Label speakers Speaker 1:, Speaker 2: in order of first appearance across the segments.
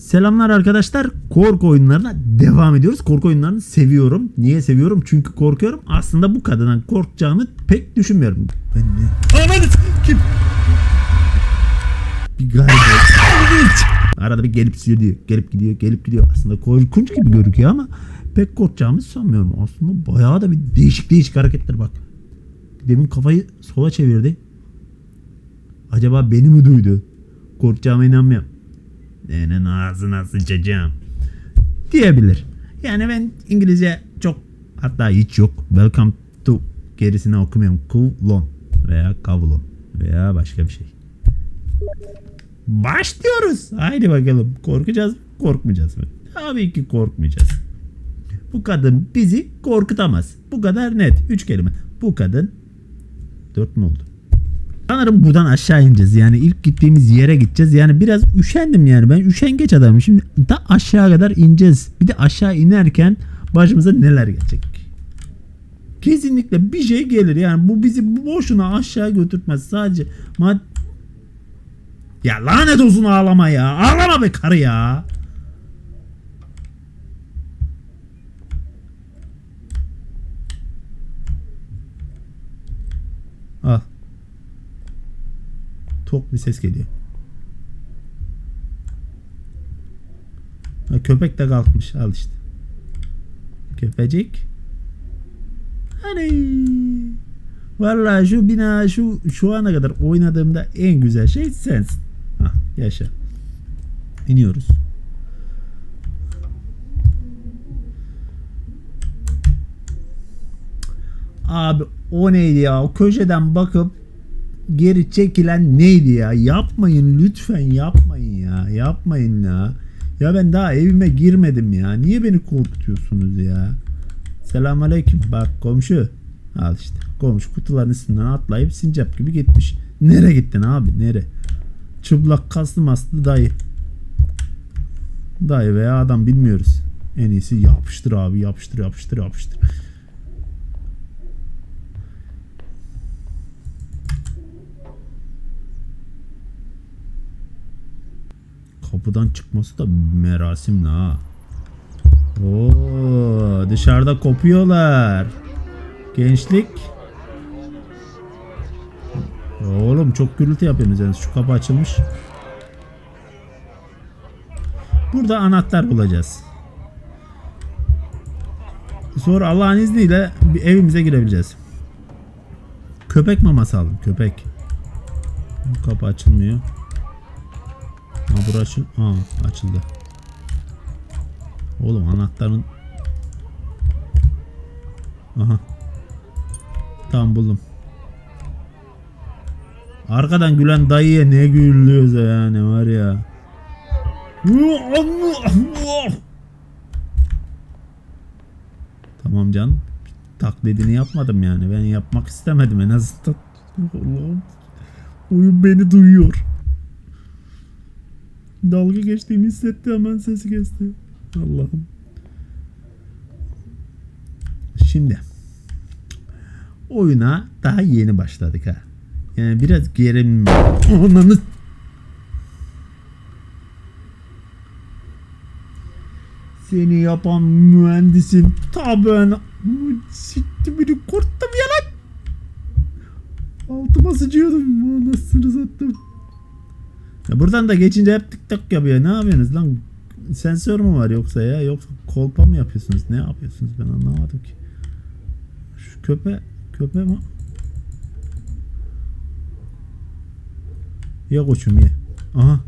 Speaker 1: Selamlar arkadaşlar. Korku oyunlarına devam ediyoruz. Korku oyunlarını seviyorum. Niye seviyorum? Çünkü korkuyorum. Aslında bu kadından korkacağımı pek düşünmüyorum. Ben ne? Ananı kim? Bir galiba. Arada bir gelip gidiyor, gelip gidiyor, gelip gidiyor. Aslında korkunç gibi gözüküyor ama pek korkacağımı sanmıyorum. Aslında bayağı da bir değişik değişik hareketler bak. Demin kafayı sola çevirdi. Acaba beni mi duydu? Korkacağıma inanmıyorum. Senin ağzına sıçacağım. Diyebilir. Yani ben İngilizce çok hatta hiç yok. Welcome to gerisini okumuyorum. Kuvlon veya kavlon veya başka bir şey. Başlıyoruz. Haydi bakalım. Korkacağız mı? Korkmayacağız mı? Tabii ki korkmayacağız. Bu kadın bizi korkutamaz. Bu kadar net. Üç kelime. Bu kadın dört mü oldu? Sanırım buradan aşağı ineceğiz. Yani ilk gittiğimiz yere gideceğiz. Yani biraz üşendim yani. Ben üşengeç adamım. Şimdi da aşağı kadar ineceğiz. Bir de aşağı inerken başımıza neler gelecek? Kesinlikle bir şey gelir. Yani bu bizi boşuna aşağı götürtmez. Sadece mad ya lanet olsun ağlama ya. Ağlama be karı ya. Al. Tok bir ses geliyor. Ha, köpek de kalkmış. Al işte. Köpecik. Hani. Vallahi şu bina şu şu ana kadar oynadığımda en güzel şey sensin. Hah, yaşa. İniyoruz. Abi o neydi ya? O köşeden bakıp geri çekilen neydi ya? Yapmayın lütfen yapmayın ya. Yapmayın ya. Ya ben daha evime girmedim ya. Niye beni korkutuyorsunuz ya? Selamünaleyküm. Bak komşu. Al işte. Komşu kutuların üstünden atlayıp sincap gibi gitmiş. Nere gittin abi? Nere? Çıplak kaslı maslı dayı. Dayı veya adam bilmiyoruz. En iyisi yapıştır abi yapıştır yapıştır yapıştır. Kapıdan çıkması da merasimli ha. Oo, dışarıda kopuyorlar. Gençlik. Oğlum çok gürültü yapıyorsunuz yani şu kapı açılmış. Burada anahtar bulacağız. Sonra Allah'ın izniyle bir evimize girebileceğiz. Köpek maması aldım köpek. Bu kapı açılmıyor. Ha burası Aa, açıldı. Oğlum anahtarın Aha. Tamam buldum. Arkadan gülen dayıya ne gülüyoruz yani var ya. Tamam canım. Taklidini yapmadım yani. Ben yapmak istemedim en azından. Allah'ım. Oyun beni duyuyor. Dalga geçtiğimi hissetti hemen sesi kesti. Allah'ım. Şimdi oyuna daha yeni başladık ha. Yani biraz gerilme. Ananı Seni yapan mühendisin. Tabi ben sikti beni kurttum ya lan. Altıma sıçıyordum. Anasını sattım. Ya buradan da geçince hep tık tık yapıyor. Ne yapıyorsunuz lan? Sensör mü var yoksa ya? Yoksa kolpa mı yapıyorsunuz? Ne yapıyorsunuz? Ben anlamadım ki. Şu köpe köpe mi? Ye koçum ye. Aha.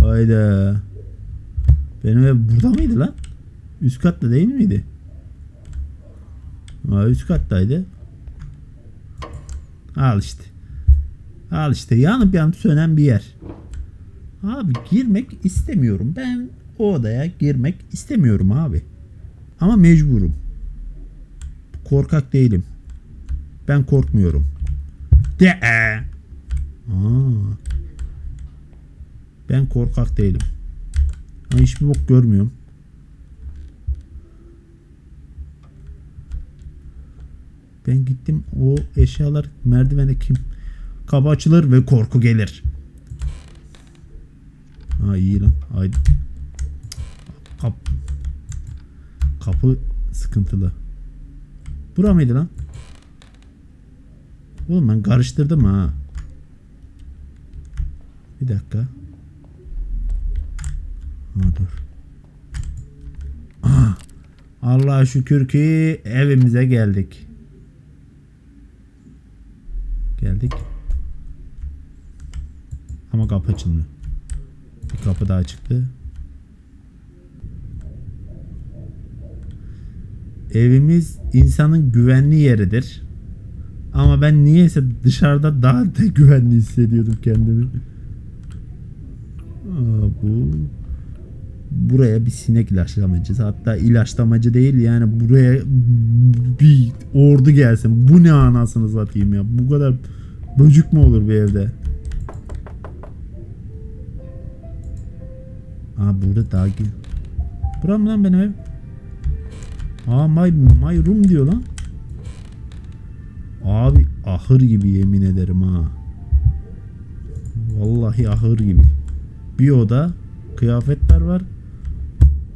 Speaker 1: Hayda. Benim ev burada mıydı lan? Üst katta değil miydi? Ha, üst kattaydı. Al işte. Al işte yanıp yanıp sönen bir yer. Abi girmek istemiyorum. Ben o odaya girmek istemiyorum abi. Ama mecburum. Korkak değilim. Ben korkmuyorum. De Aa. Ben korkak değilim. Ama hiçbir bok görmüyorum. Ben gittim o eşyalar merdivene kim? Kapı açılır ve korku gelir. Ha iyi lan. Haydi. Kap. Kapı sıkıntılı. Bura mıydı lan? Oğlum ben karıştırdım ha. Bir dakika. Ha dur. Ah, Allah'a şükür ki evimize geldik. Geldik. Ama kapı açılmıyor. Kapı daha çıktı. Evimiz insanın güvenli yeridir. Ama ben niyeyse dışarıda daha da güvenli hissediyordum kendimi. Aa, bu buraya bir sinek ilaçlamacısı hatta ilaçlamacı değil yani buraya bir ordu gelsin. Bu ne anasını satayım ya. Bu kadar böcük mü olur bir evde? Aa burada daha ki. Bura mı lan benim ev? Aa my, my room diyor lan. Abi ahır gibi yemin ederim ha. Vallahi ahır gibi. Bir oda, kıyafetler var.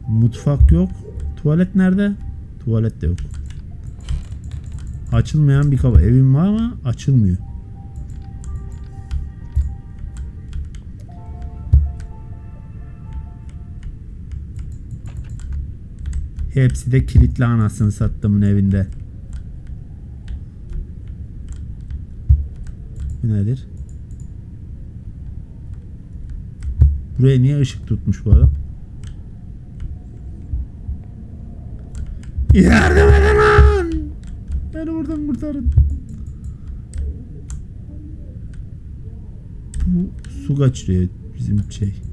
Speaker 1: Mutfak yok. Tuvalet nerede? Tuvalet de yok. Açılmayan bir kapı. Evim var ama açılmıyor. Hepsi de kilitli anasını sattımın evinde. Bu nedir? Buraya niye ışık tutmuş bu adam? Yardım edin lan! Beni buradan kurtarın. Bu su kaçırıyor bizim şey.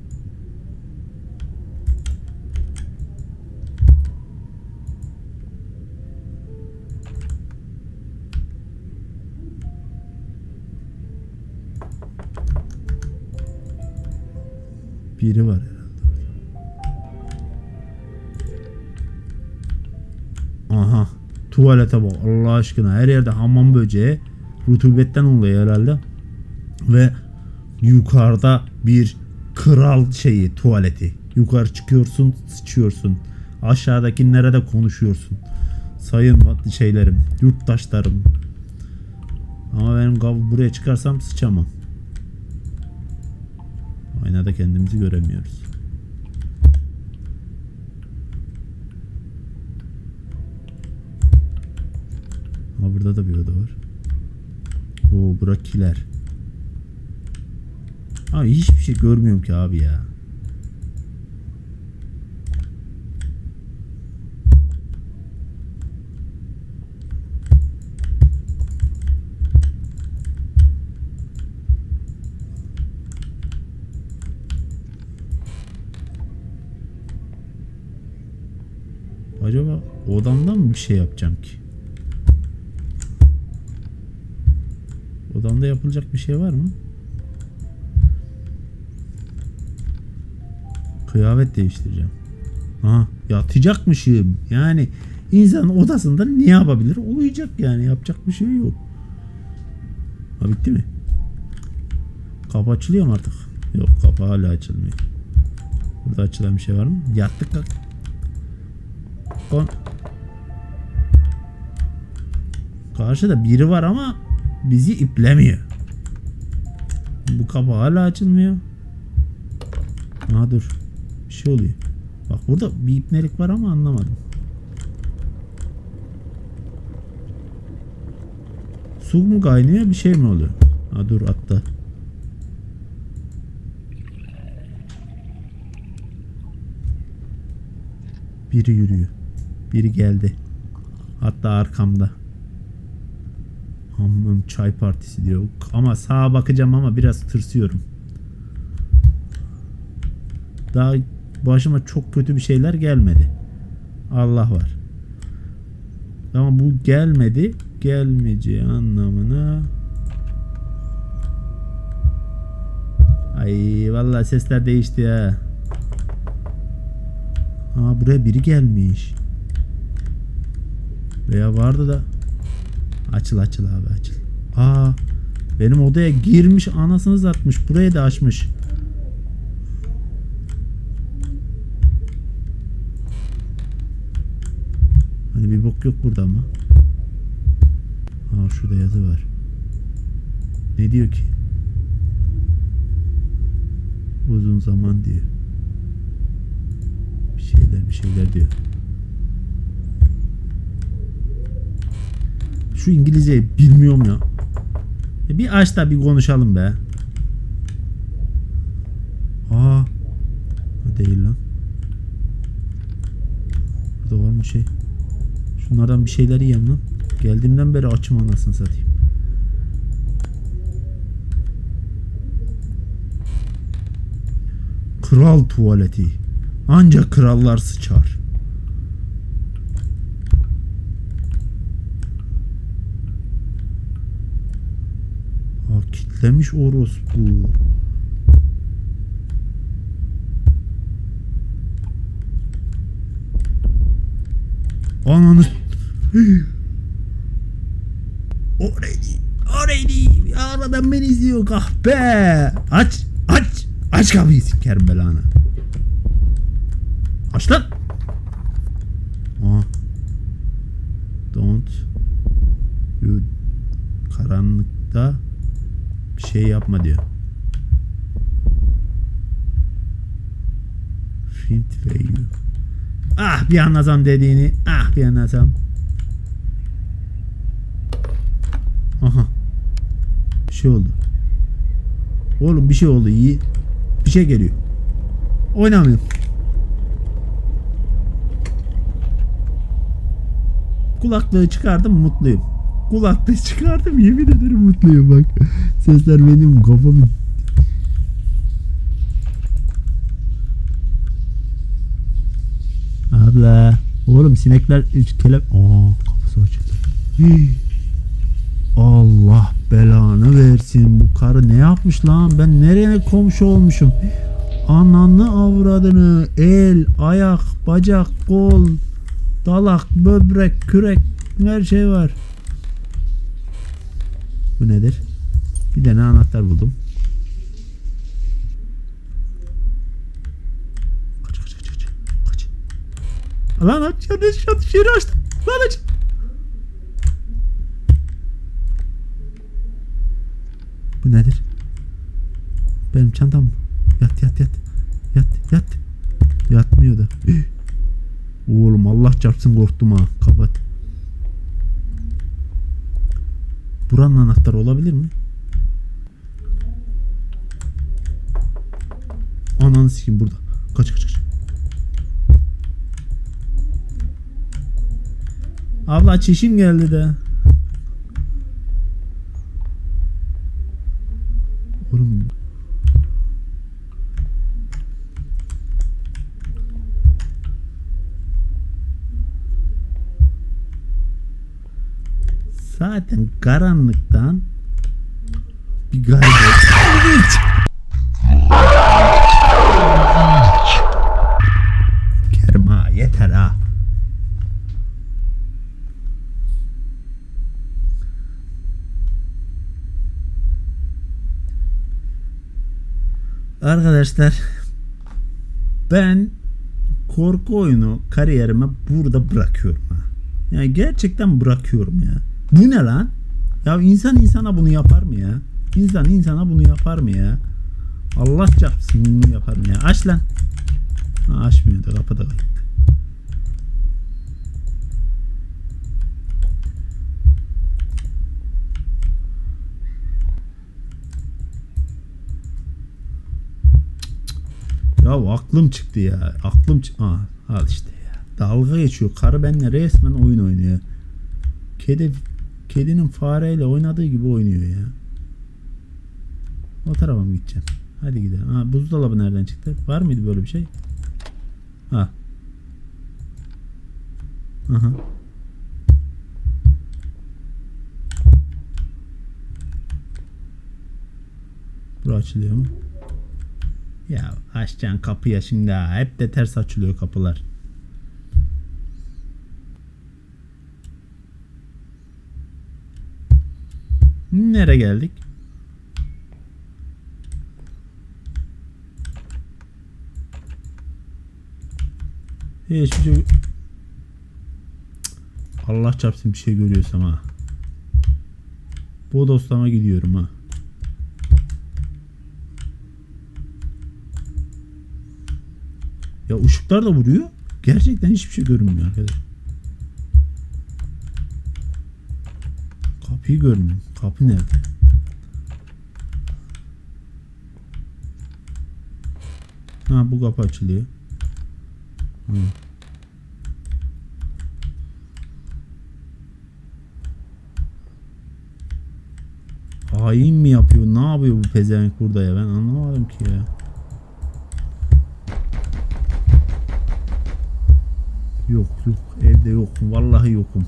Speaker 1: Biri var herhalde. Aha. Tuvalete bak Allah aşkına. Her yerde hamam böceği. Rutubetten oluyor herhalde. Ve yukarıda bir kral şeyi tuvaleti. Yukarı çıkıyorsun sıçıyorsun. Aşağıdakilere de konuşuyorsun. Sayın şeylerim, yurttaşlarım. Ama benim buraya çıkarsam sıçamam. Aynada kendimizi göremiyoruz. Ama burada da bir oda var. Oo bura kiler. Hiçbir şey görmüyorum ki abi ya. Odamdan mı bir şey yapacağım ki? Odamda yapılacak bir şey var mı? Kıyafet değiştireceğim. Aha yatacakmışım. Yani insan odasında ne yapabilir? Uyuyacak yani. Yapacak bir şey yok. Ha bitti mi? Kapı açılıyor mu artık? Yok kapı hala açılmıyor. Burada açılan bir şey var mı? Yattık kalk. Kon Karşıda biri var ama bizi iplemiyor. Bu kapı hala açılmıyor. Aha dur. Bir şey oluyor. Bak burada bir ipnelik var ama anlamadım. Su mu kaynıyor bir şey mi oluyor? Ha dur atla. Biri yürüyor. Biri geldi. Hatta arkamda. Aman çay partisi diyor. Ama sağa bakacağım ama biraz tırsıyorum. Daha başıma çok kötü bir şeyler gelmedi. Allah var. Ama bu gelmedi. Gelmeyeceği anlamına. Ay vallahi sesler değişti ya. Aa buraya biri gelmiş. Veya vardı da. Açıl açıl abi açıl. Aa benim odaya girmiş anasını satmış. Burayı da açmış. Bir bok yok burada ama. Aa şurada yazı var. Ne diyor ki? Uzun zaman diyor. Bir şeyler bir şeyler diyor. Şu İngilizceyi bilmiyorum ya. E bir aç da bir konuşalım be. Aa. Değil lan. Burada var mı şey? Şunlardan bir şeyler yiyeyim lan. Geldiğimden beri açım anasını satayım. Kral tuvaleti. Ancak krallar sıçar. Aa kitlemiş orospu. Ananı Orayı Orayı Aradan beni izliyor. Kahpe Aç aç. Aç kapıyı sikerim belanı. Aç lan. Aa. Don't Karanlıkta şey yapma diyor ve you Ah bir anlasam dediğini Ah bir anlasam Aha. Bir şey oldu. Oğlum bir şey oldu iyi. Bir şey geliyor. Oynamıyorum. Kulaklığı çıkardım mutluyum. Kulaklığı çıkardım yemin ederim mutluyum bak. Sesler benim kafamı Abla. Oğlum sinekler üç kelep. Aa kapısı açıldı. Allah belanı versin. Bu karı ne yapmış lan? Ben nereye komşu olmuşum? Ananı avradını el, ayak, bacak, kol, dalak, böbrek, kürek her şey var. Bu nedir? Bir tane anahtar buldum. Kaç kaç kaç kaç. Kaç. Lan aç yanlış yanlış yeri açtım. Lan aç. Bu nedir? Benim çantam mı? Yat yat yat. Yat yat. Yatmıyor da. Oğlum Allah çarpsın korktum ha. Kapat. Buranın anahtarı olabilir mi? Ananı sikeyim burada. Kaç kaç kaç. Abla çişim geldi de. Zaten karanlıktan bir gayret. Kerma yeter ha. Arkadaşlar ben korku oyunu kariyerime burada bırakıyorum ha. Yani gerçekten bırakıyorum ya. Bu ne lan? Ya insan insana bunu yapar mı ya? İnsan insana bunu yapar mı ya? Allah çarpsın bunu yapar mı ya? Aç lan. Ha, açmıyor da kapıda kaldı. Ya aklım çıktı ya. Aklım çı- Aa, al işte ya. Dalga geçiyor. Karı benimle resmen oyun oynuyor. Kedi kedinin fareyle oynadığı gibi oynuyor ya. O tarafa mı gideceğim? Hadi gidelim. Ha, buzdolabı nereden çıktı? Var mıydı böyle bir şey? Ha. Aha. Bura açılıyor mu? Ya açacaksın kapıya şimdi ha. Hep de ters açılıyor kapılar. Nereye geldik? Hiçbir şey... Allah çarpsın bir şey görüyorsam ha. Bu dostlama gidiyorum ha. Ya ışıklar da vuruyor. Gerçekten hiçbir şey görünmüyor arkadaş. Kapıyı görmüyorum. Kapı nerede? Ha bu kapı açılıyor. Hı. Hain mi yapıyor? Ne yapıyor bu pezevenk burada ya? Ben anlamadım ki ya. Yok yok evde yokum. Vallahi yokum.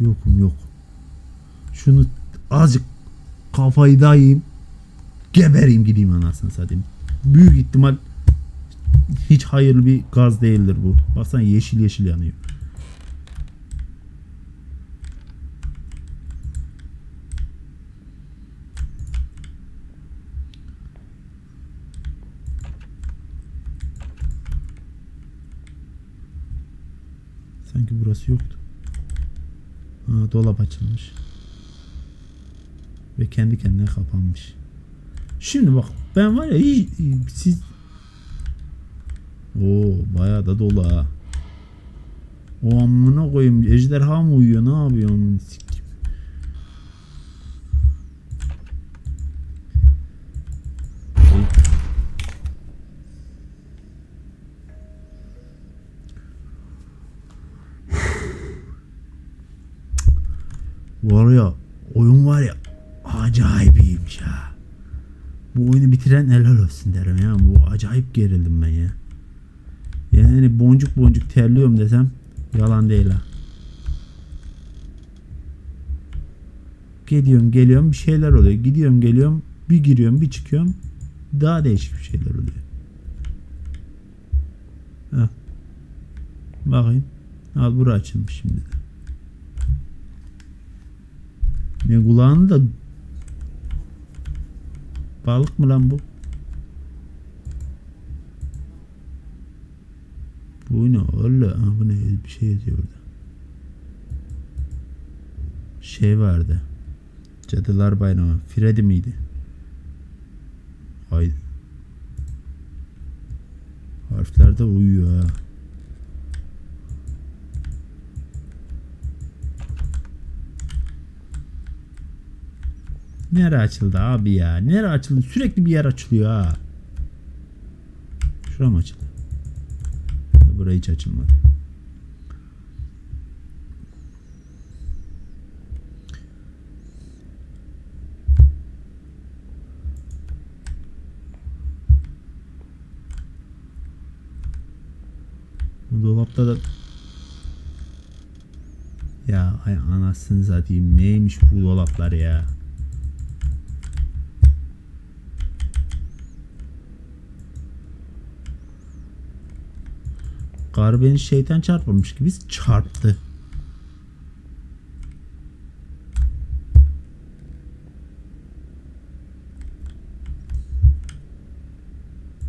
Speaker 1: Yokum yok. Şunu azıcık kafayı dayayım. Gebereyim gideyim anasını satayım. Büyük ihtimal hiç hayırlı bir gaz değildir bu. Baksana yeşil yeşil yanıyor. Sanki burası yoktu. Ha, dolap açılmış. Ve kendi kendine kapanmış. Şimdi bak ben var ya hiç, siz Oo bayağı da dolu ha. O amına koyayım ejderha mı uyuyor ne yapıyor onun acayip gerildim ben ya. Yani boncuk boncuk terliyorum desem yalan değil ha. Gidiyorum geliyorum bir şeyler oluyor. Gidiyorum geliyorum bir giriyorum bir çıkıyorum daha değişik bir şeyler oluyor. Heh. Bakayım. Al bura açılmış şimdi de. Ne kulağını da balık mı lan bu? Bu ne? Ha, bu ne? Bir şey yazıyor orada. Şey vardı. Cadılar Bayramı. Freddy miydi? Haydi. Harfler de uyuyor ha. Nere açıldı abi ya? Nere açıldı? Sürekli bir yer açılıyor ha. Şura mı açıldı? Buraya hiç açılmadı. Dolapta da ya ay anasını satayım neymiş bu dolaplar ya. Karı beni şeytan çarpmamış gibi çarptı.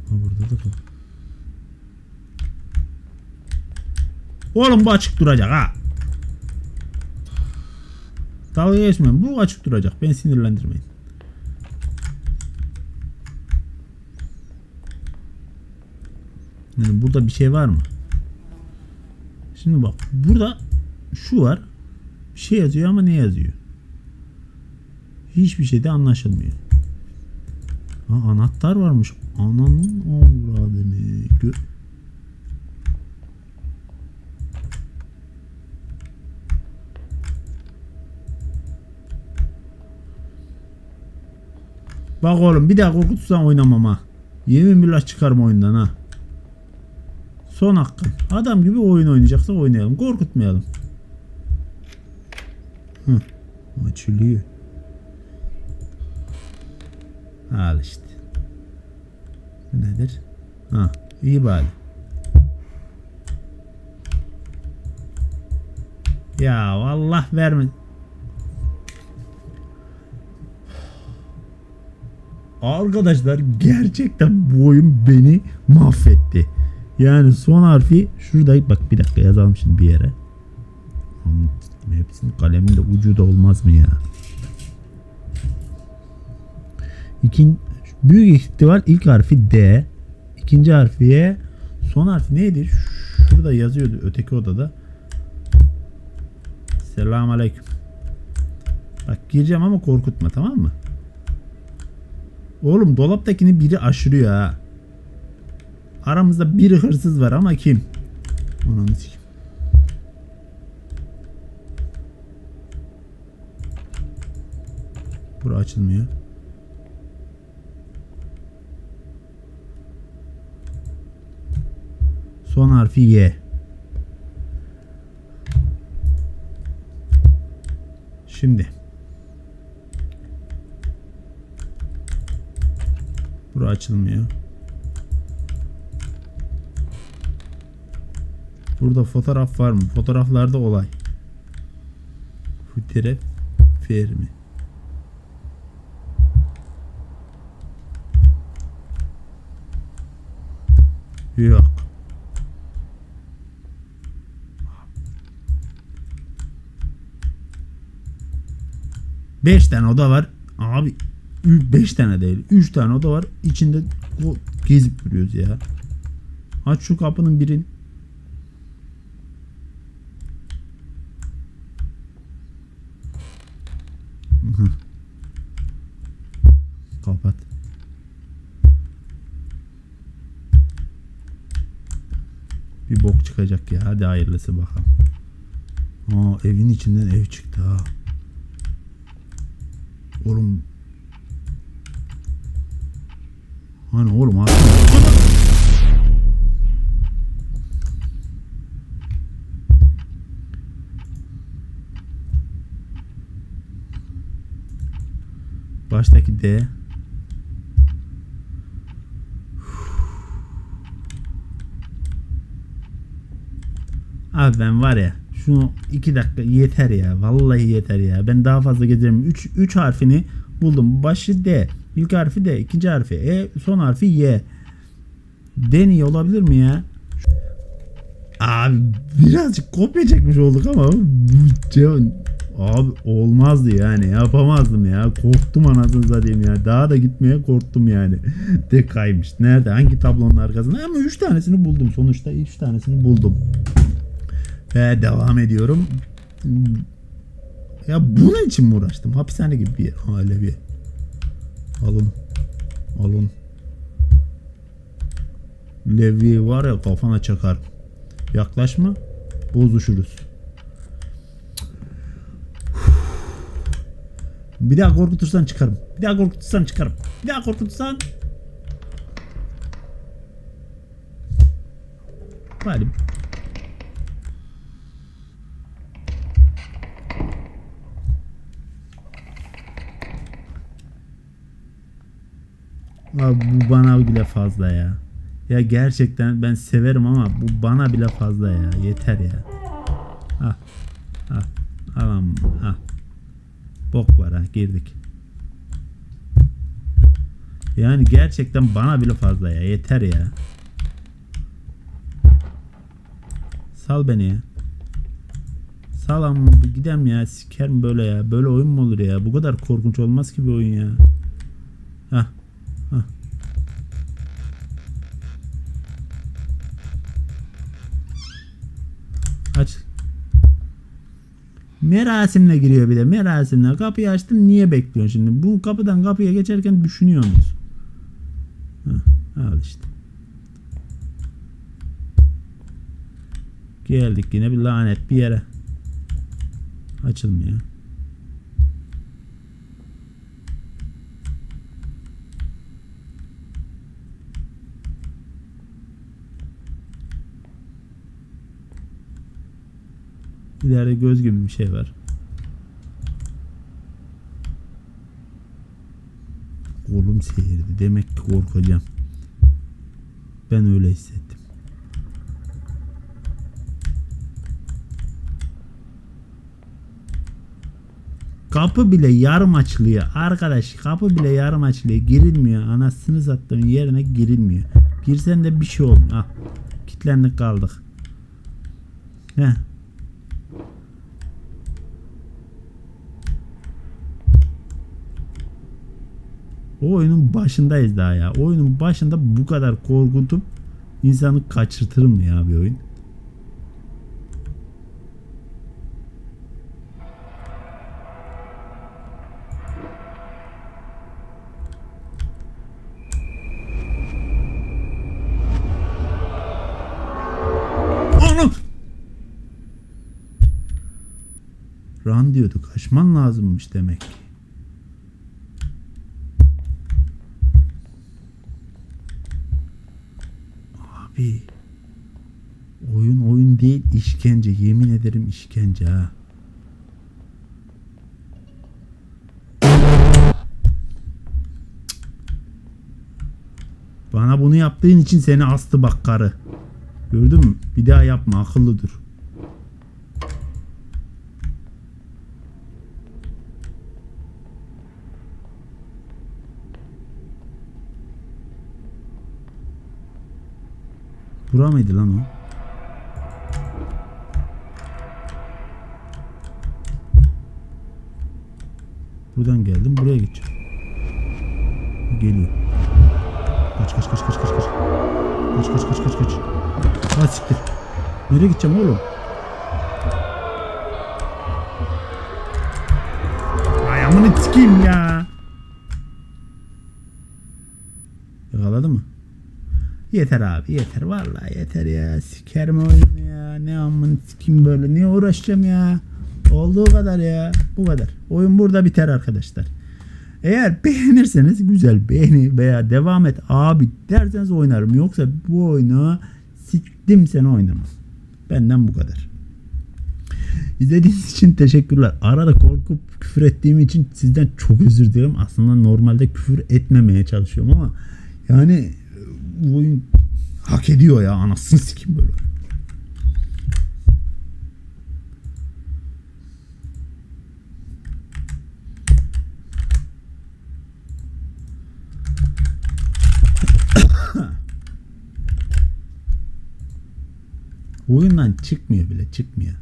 Speaker 1: Ha burada da kal. Oğlum bu açık duracak ha. Dalga geçmeyin. Bu açık duracak. Beni sinirlendirmeyin. Yani burada bir şey var mı? Şimdi bak burada şu var. Bir şey yazıyor ama ne yazıyor? Hiçbir şey de anlaşılmıyor. Ha, anahtar varmış. Ananın avradını. Gö Bak oğlum bir daha korkutursan oynamam ha. Yemin billah çıkarım oyundan ha. Son hakkın. Adam gibi oyun oynayacaksa oynayalım. Korkutmayalım. Hı. Açılıyor. Al işte. Bu nedir? Ha, iyi bari. Ya Allah verme. Arkadaşlar gerçekten bu oyun beni mahvetti. Yani son harfi şurada bak bir dakika yazalım şimdi bir yere. Hepsinin kalemin de ucu da olmaz mı ya? İkin, büyük ihtimal ilk harfi D. ikinci harfi Y. Son harfi neydi? Şurada yazıyordu öteki odada. Selamun aleyküm. Bak gireceğim ama korkutma tamam mı? Oğlum dolaptakini biri aşırıyor ha. Aramızda biri hırsız var ama kim? Onu sikeyim. Bura açılmıyor. Son harfi Y. Şimdi. Bura açılmıyor. Burada fotoğraf var mı? Fotoğraflarda olay. Fotoğraf mi? Yok. Beş tane oda var. Abi 5 tane değil. 3 tane oda var. İçinde o gezip duruyoruz ya. Aç şu kapının birini. Hı. Kapat. Bir bok çıkacak ya. Hadi hayırlısı bakalım. Aa evin içinden ev çıktı ha. Oğlum. Hani oğlum abi. Baştaki D. Abi ben var ya şunu iki dakika yeter ya. Vallahi yeter ya. Ben daha fazla gezerim. 3 3 harfini buldum. Başı D. İlk harfi D. ikinci harfi E. Son harfi Y. Deni olabilir mi ya? Abi birazcık kopya çekmiş olduk ama bu ce- abi olmazdı yani yapamazdım ya korktum anasını satayım ya daha da gitmeye korktum yani de kaymış nerede hangi tablonun arkasında ama 3 tanesini buldum sonuçta 3 tanesini buldum ve devam ediyorum. Ya bunun için mi uğraştım? Hapishane gibi bir yer. Bir. Alın. Alın. Levi var ya kafana çakar. Yaklaşma. Bozuşuruz. Bir daha korkutursan çıkarım. Bir daha korkutursan çıkarım. Bir daha korkutursan Hadi Abi bu bana bile fazla ya. Ya gerçekten ben severim ama bu bana bile fazla ya. Yeter ya. Ah. Ah. Alam. Ah. Bok var ha girdik. Yani gerçekten bana bile fazla ya. Yeter ya. Sal beni ya. Sal ama gidem ya. Sikerim böyle ya. Böyle oyun mu olur ya? Bu kadar korkunç olmaz ki bir oyun ya. Merasimle giriyor bir de. Merasimle. Kapıyı açtım. Niye bekliyorsun şimdi? Bu kapıdan kapıya geçerken düşünüyorsunuz. Hah, al işte. Geldik yine bir lanet bir yere. Açılmıyor. İleride göz gibi bir şey var. Kolum seyirdi. Demek ki korkacağım. Ben öyle hissettim. kapı bile yarım açılıyor. Arkadaş kapı bile yarım açılıyor. Girilmiyor. Anasını sattığın yerine girilmiyor. Girsen de bir şey olmuyor. Ah. Kitlendik kaldık. Heh. O oyunun başındayız daha ya. O oyunun başında bu kadar korkutup insanı kaçırtır mı ya bir oyun? Run diyordu. Kaçman lazımmış demek ki. Abi değil işkence yemin ederim işkence ha. Bana bunu yaptığın için seni astı bak karı. Gördün mü? Bir daha yapma akıllı dur. Bura mıydı lan o? Buradan geldim buraya gideceğim. Geliyor. Kaç kaç kaç kaç kaç kaç. Kaç kaç kaç kaç kaç. Ha siktir. Nereye gideceğim oğlum? Ay amına sikeyim ya. Yakaladı mı? Yeter abi yeter vallahi yeter ya sikerim oyunu ya ne amın sikim böyle niye uğraşacağım ya olduğu kadar ya. Bu kadar. Oyun burada biter arkadaşlar. Eğer beğenirseniz güzel beğeni veya devam et abi derseniz oynarım. Yoksa bu oyunu siktim seni oynamam. Benden bu kadar. İzlediğiniz için teşekkürler. Arada korkup küfür ettiğim için sizden çok özür dilerim. Aslında normalde küfür etmemeye çalışıyorum ama yani bu oyun hak ediyor ya. Anasını sikim böyle. Oyundan çıkmıyor bile çıkmıyor.